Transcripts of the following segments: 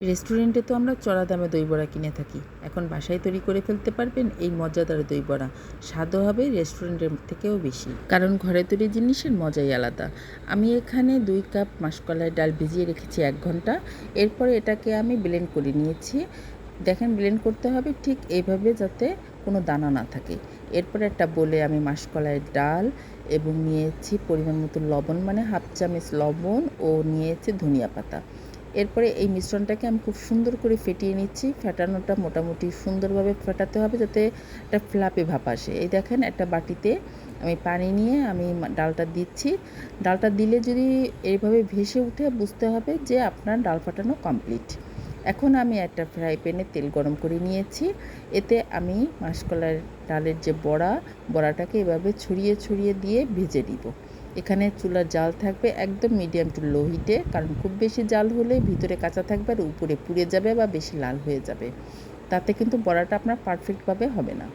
রেস্টুরেন্টে তো আমরা চড়া দামে দই বড়া কিনে থাকি। এখন বাসায় তৈরি করে ফেলতে পারবেন এই মজাদার দই বড়া। স্বাদও হবে, রেস্টুরেন্টের থেকেও বেশি। কারণ ঘরে তৈরি জিনিসের মজাই আলাদা। আমি এখানে দুই কাপ মাসকলাই ডাল ভিজিয়ে রেখেছি এক ঘণ্টা। এরপরে এটাকে আমি ব্লেন্ড করে নিয়েছি। দেখেন ব্লেন্ড করতে হবে ঠিক এইভাবে যাতে কোনো দানা না থাকে। এরপরে একটা বলে আমি মাসকলাই ডাল এবং নিয়েছি পরিমাণ মতো লবণ মানে হাফ চামচ লবণ ও নিয়েছি ধনিয়া পাতা। এরপরে এই মিশ্রণটাকে আমি খুব সুন্দর করে ফেটিয়ে নিচ্ছি। ফেটানোটা মোটামুটি সুন্দরভাবে ফেটাতে হবে যাতে একটা ফ্লাপে ভাপ আসে। এই দেখেন, একটা বাটিতে আমি পানি নিয়ে আমি ডালটা দিচ্ছি। ডালটা দিলে যদি এইভাবে ভেসে উঠে বুঝতে হবে যে আপনার ডাল ফাটানো কমপ্লিট। এখন আমি একটা ফ্রাই প্যানে তেল গরম করে নিয়েছি। এতে আমি মাসকলার ডালের যে বড়া, বড়াটাকে এভাবে ছড়িয়ে ছড়িয়ে দিয়ে ভেজে দিব এখানে চুলার জাল থাকবে একদম মিডিয়াম টু লো হিটে কারণ খুব বেশি জাল হলে ভিতরে কাঁচা থাকবে আর উপরে পুড়ে যাবে বা বেশি লাল হয়ে যাবে। তাতে কিন্তু বড়াটা আপনার পারফেক্টভাবে হবে না।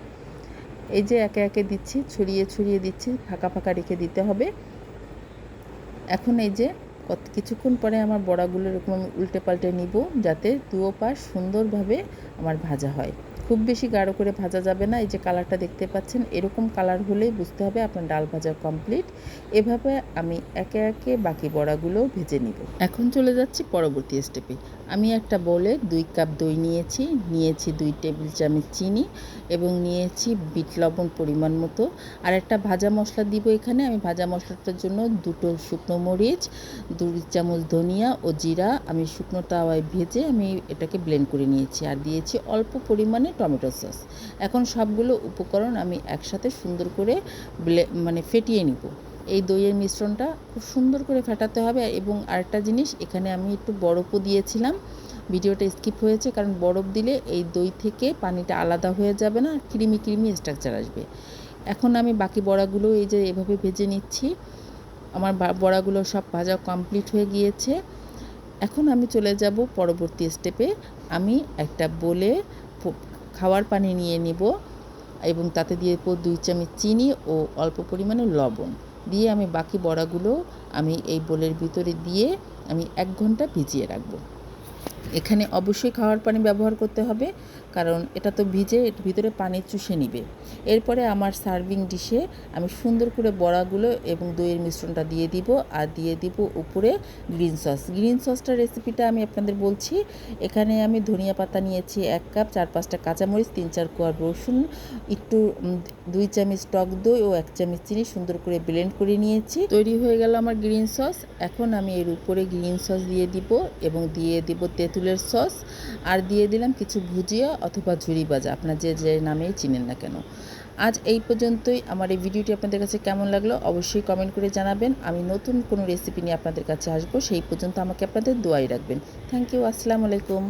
এই যে একে একে দিচ্ছি, ছড়িয়ে ছড়িয়ে দিচ্ছি, ফাঁকা ফাঁকা রেখে দিতে হবে। এখন এই যে কত, কিছুক্ষণ পরে আমার বড়াগুলো এরকম আমি উল্টে পাল্টে নিব, যাতে দুও পাশ সুন্দরভাবে আমার ভাজা হয়। খুব বেশি গাঢ় করে ভাজা যাবে না। এই যে কালারটা দেখতে পাচ্ছেন, এরকম কালার হলেই বুঝতে হবে আপনার ডাল ভাজা কমপ্লিট এভাবে আমি একে একে বাকি বড়াগুলো ভেজে নিব। এখন চলে যাচ্ছি পরবর্তী স্টেপে আমি একটা বলে দুই কাপ দই নিয়েছি। নিয়েছি দুই টেবিল চামচ চিনি এবং নিয়েছি বিট লবণ পরিমাণ মতো। আর একটা ভাজা মশলা দিব এখানে। আমি ভাজা মশলাটার জন্য দুটো শুকনো মরিচ, দুই চামচ ধনিয়া ও জিরা আমি শুকনো তাওয়ায় ভেজে আমি এটাকে ব্লেন্ড করে নিয়েছি। আর দিয়েছি অল্প পরিমাণে টমেটো সস। এখন সবগুলো উপকরণ আমি একসাথে সুন্দর করে মানে ফেটিয়ে নিব। এই দইয়ের মিশ্রণটা খুব সুন্দর করে ফেটাতে হবে এবং আরেকটা জিনিস, এখানে আমি একটু বরফও দিয়েছিলাম। ভিডিওটা স্কিপ হয়েছে কারণ বরফ দিলে এই দই থেকে পানিটা আলাদা হয়ে যাবে না, ক্রিমি ক্রিমি স্ট্রাকচার আসবে। এখন আমি বাকি বড়াগুলো এই যে এভাবে ভেজে নিচ্ছি। আমার বড়াগুলো সব ভাজা কমপ্লিট হয়ে গিয়েছে। এখন আমি চলে যাব পরবর্তী স্টেপে আমি একটা বলে খাওয়ার পানি নিয়ে নিব এবং তাতে দিয়ে দেবো দুই চামচ চিনি ও অল্প পরিমাণে লবণ। দিয়ে আমি বাকি বড়াগুলো আমি এই বোলের ভিতরে দিয়ে আমি এক ঘণ্টা ভিজিয়ে রাখব। এখানে অবশ্যই খাওয়ার পানি ব্যবহার করতে হবে, কারণ এটা তো ভিজে ভিতরে পানি চুষে নিবে। এরপরে আমার সার্ভিং ডিশে আমি সুন্দর করে বড়াগুলো এবং দইয়ের মিশ্রণটা দিয়ে দিব, আর দিয়ে দিব উপরে গ্রিন সস। গ্রিন সসটার রেসিপিটা আমি আপনাদের বলছি, এখানে আমি ধনিয়া পাতা নিয়েছি এক কাপ, চার পাঁচটা কাঁচামরিচ, তিন চার কোয়া রসুন, একটু দুই চামচ টক দই ও এক চামচ চিনি সুন্দর করে ব্লেন্ড করে নিয়েছি। তৈরি হয়ে গেল আমার গ্রিন সস। এখন আমি এর উপরে গ্রিন সস দিয়ে দিব এবং দিয়ে দিব তেঁতুলের সস আর দিয়ে দিলাম কিছু ভুজিয়া অথবা ঝুড়ি ভাজা। আপনার যে যে নামেই চিনেন না কেন। আজ এই পর্যন্তই। আমার এই ভিডিওটি আপনাদের কাছে কেমন লাগল অবশ্যই কমেন্ট করে জানাবেন। আমি নতুন কোনো রেসিপি নিয়ে আপনাদের কাছে আসব, সেই পর্যন্ত আমাকে আপনাদের দোয়াই রাখবেন। থ্যাংক ইউ আসসালামু আলাইকুম।